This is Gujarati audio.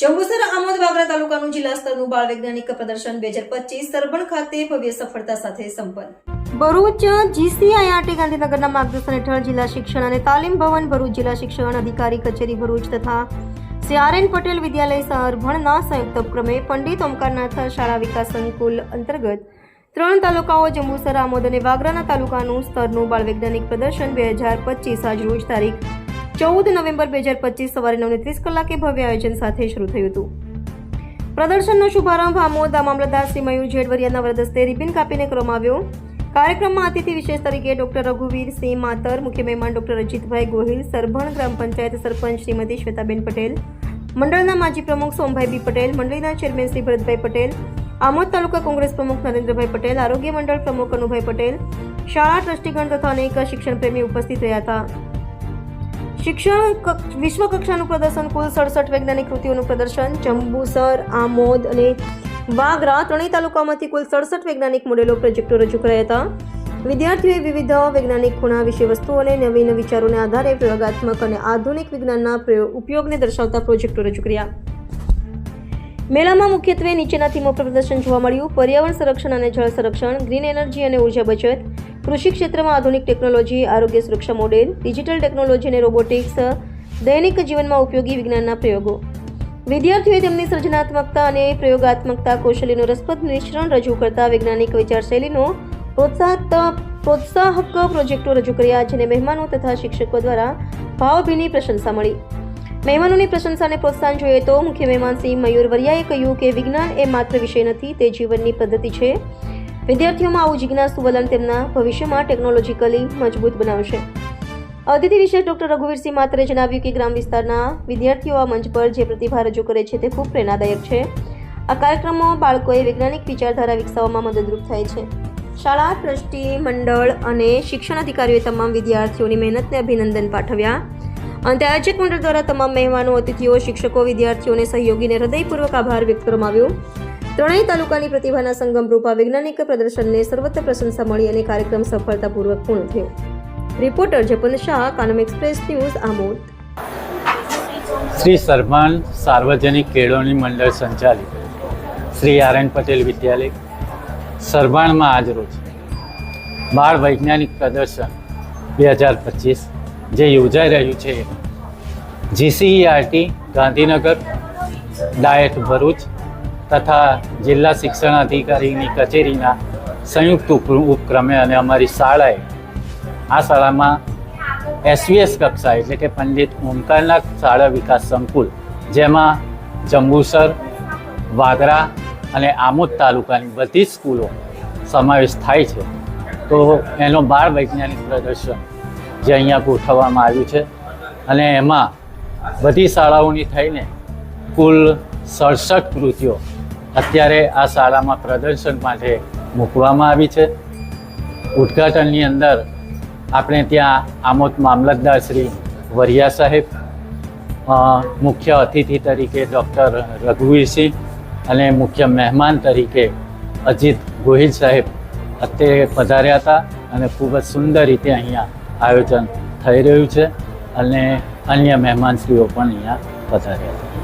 જંબુસર આમોદ વાગરા તાલુકાનું જિલ્લા સ્તરનું બાળ વૈજ્ઞાનિક પ્રદર્શન બે હજાર પચીસ સરબણ ખાતે ભવ્ય સફળતા સાથે સંપન્ન. ભરૂચ જીસીઆઈઆરટી ગાંધીનગરના માર્ગદર્શન હેઠળ જિલ્લા શિક્ષણ અને તાલીમ ભવન, ભરૂચ જિલ્લા શિક્ષણ અધિકારી કચેરી ભરૂચ તથા સીઆરએન પટેલ વિદ્યાલય સરભણના સંયુક્ત ઉપક્રમે પંડિત ઓમકારનાથ શાળા વિકાસ સંકુલ અંતર્ગત ત્રણ તાલુકાઓ જંબુસર, આમોદ અને વાગરાના તાલુકાનું સ્તરનું બાળ વૈજ્ઞાનિક પ્રદર્શન બે હજાર પચીસ આજ રોજ તારીખ ચૌદ નવેમ્બર બે હજાર પચીસ સવારે નવને ત્રીસ કલાકે ભવ્ય આયોજન સાથે શરૂ થયું હતું. પ્રદર્શનનો શુભારંભ આમોદ મામલતદાર શ્રી મયુર જેડવરિયાના વરદસ્તે રિબિન કાપીને કરવામાં આવ્યો. કાર્યક્રમમાં અતિથિ વિશેષ તરીકે ડોક્ટર રઘુવીર સિંહ માતર, મુખ્ય મહેમાન ડોક્ટર અજીતભાઈ ગોહિલ, સરભણ ગ્રામ પંચાયત સરપંચ શ્રીમતી શ્વેતાબેન પટેલ, મંડળના માજી પ્રમુખ સોમભાઈ બી પટેલ, મંડળીના ચેરમેન શ્રી ભરતભાઈ પટેલ, આમોદ તાલુકા કોંગ્રેસ પ્રમુખ નરેન્દ્રભાઈ પટેલ, આરોગ્ય મંડળ પ્રમુખ અનુભાઈ પટેલ, શાળા ટ્રસ્ટીગણ તથા અનેક શિક્ષણ પ્રેમી ઉપસ્થિત રહ્યા હતા. શિક્ષણ વિશ્વ કક્ષાનું પ્રદર્શન કુલ સડસઠ વૈજ્ઞાનિક કૃતિઓનું પ્રદર્શન જંબુસર આમોદ અને વાગરા ત્રણેય તાલુકામાંથી કુલ સડસઠ વૈજ્ઞાનિક મોડેલો પ્રોજેક્ટો રજૂ કરાયા હતા. વિદ્યાર્થીઓએ વિવિધ વૈજ્ઞાનિક ખૂણા વિશે વસ્તુઓ અને નવીન વિચારોને આધારે પ્રયોગાત્મક અને આધુનિક વિજ્ઞાનના ઉપયોગને દર્શાવતા પ્રોજેક્ટો રજૂ કર્યા. મેળામાં મુખ્યત્વે નીચેના થીમો પર પ્રદર્શન જોવા મળ્યું. પર્યાવરણ સંરક્ષણ અને જળ સંરક્ષણ, ગ્રીન એનર્જી અને ઊર્જા બચત કૃષિ ક્ષેત્રમાં આધુનિક ટેકનોલોજી, આરોગ્ય સુરક્ષા મોડેલ, ડિજિટલ ટેકનોલોજી અને રોબોટિક્સ, દૈનિક જીવનમાં ઉપયોગી વિજ્ઞાનના પ્રયોગો. વિદ્યાર્થીઓએ તેમની સર્જનાત્મકતા અને પ્રયોગાત્મકતા કૌશલ્યનું રસપ્રદ મિશ્રણ રજૂ કરતા વૈજ્ઞાનિક વિચારશૈલીનો પ્રોત્સાહક પ્રોત્સાહક પ્રોજેક્ટો રજૂ કર્યા, જેને મહેમાનો તથા શિક્ષકો દ્વારા ભાવભીની પ્રશંસા મળી. મહેમાનોની પ્રશંસાને પ્રોત્સાહન જોઈએ તો મુખ્ય મહેમાન સિંહ મયુર વરિયાએ કહ્યું કે વિજ્ઞાન એ માત્ર વિષય નથી, તે જીવનની પદ્ધતિ છે. વિદ્યાર્થીઓમાં આવું જિજ્ઞાસુ વલણ તેમના ભવિષ્યમાં ટેકનોલોજીકલી મજબૂત બનાવશે. અતિથિ વિશેષ ડોક્ટર રઘુવીરસિંહ માત્રે જણાવ્યું કે ગ્રામ વિસ્તારના વિદ્યાર્થીઓ આ મંચ પર જે પ્રતિભા રજૂ કરે છે તે ખૂબ પ્રેરણાદાયક છે. આ કાર્યક્રમો બાળકોએ વૈજ્ઞાનિક વિચારધારા વિકસાવવામાં મદદરૂપ થાય છે. શાળા, ટ્રસ્ટી, મંડળ અને શિક્ષણ અધિકારીઓએ તમામ વિદ્યાર્થીઓની મહેનતને અભિનંદન પાઠવ્યા. અંતે આયોજક મંડળ દ્વારા તમામ મહેમાનો, અતિથિઓ, શિક્ષકો, વિદ્યાર્થીઓને સહયોગીને હૃદયપૂર્વક આભાર વ્યક્ત કરવામાં આવ્યો. ત્રણેય તાલુકાની પ્રતિભાના સંગમ રૂપા વૈજ્ઞાનિક પ્રદર્શનને સર્વત્ર પ્રશંસા મળી અને કાર્યક્રમ સફળતાપૂર્વક પૂર્ણ થયો. Reporter Japan Shah, Kanam express news, Amod. Shri Sarman સાર્વજનિક કેળવણી મંડળ સંચાલિત. શ્રી આર એન પટેલ વિદ્યાલય. સરભાણમાં આજરોજ બાળ વૈજ્ઞાનિક પ્રદર્શન બે હજાર પચીસ. જે યોજાઈ રહ્યું છે. જીસીઈઆરટી ગાંધીનગર. ડાયટ ભરૂચ. તથા જિલ્લા શિક્ષણ અધિકારીની કચેરીના સંયુક્ત ઉપ- ઉપક્રમે અને અમારી શાળાએ, આ શાળામાં એસવીએસ કક્ષા એટલે કે પંડિત ઓમકારનાથ શાળા વિકાસ સંકુલ, જેમાં જંબુસર, વાગરા અને આમોદ તાલુકાની બધી જ સ્કૂલો સમાવેશ થાય છે. તો એનો બાળ વૈજ્ઞાનિક પ્રદર્શન જે અહીંયા ગોઠવવામાં આવ્યું છે અને એમાં બધી શાળાઓની થઈને કુલ સડસઠ કૃતિઓ અત્યારે આ શાળામાં પ્રદર્શન માટે મૂકવામાં આવી છે. ઉદ્ઘાટનની અંદર આપણે ત્યાં આમોદ મામલતદાર શ્રી વરિયા સાહેબ મુખ્ય અતિથિ તરીકે ડૉક્ટર રઘુવીરસિંહ અને મુખ્ય મહેમાન તરીકે અજીત ગોહિલ સાહેબ અત્યારે પધાર્યા હતા અને ખૂબ જ સુંદર રીતે અહીંયા આયોજન થઈ રહ્યું છે અને અન્ય મહેમાનશ્રીઓ પણ અહીંયા પધાર્યા હતા.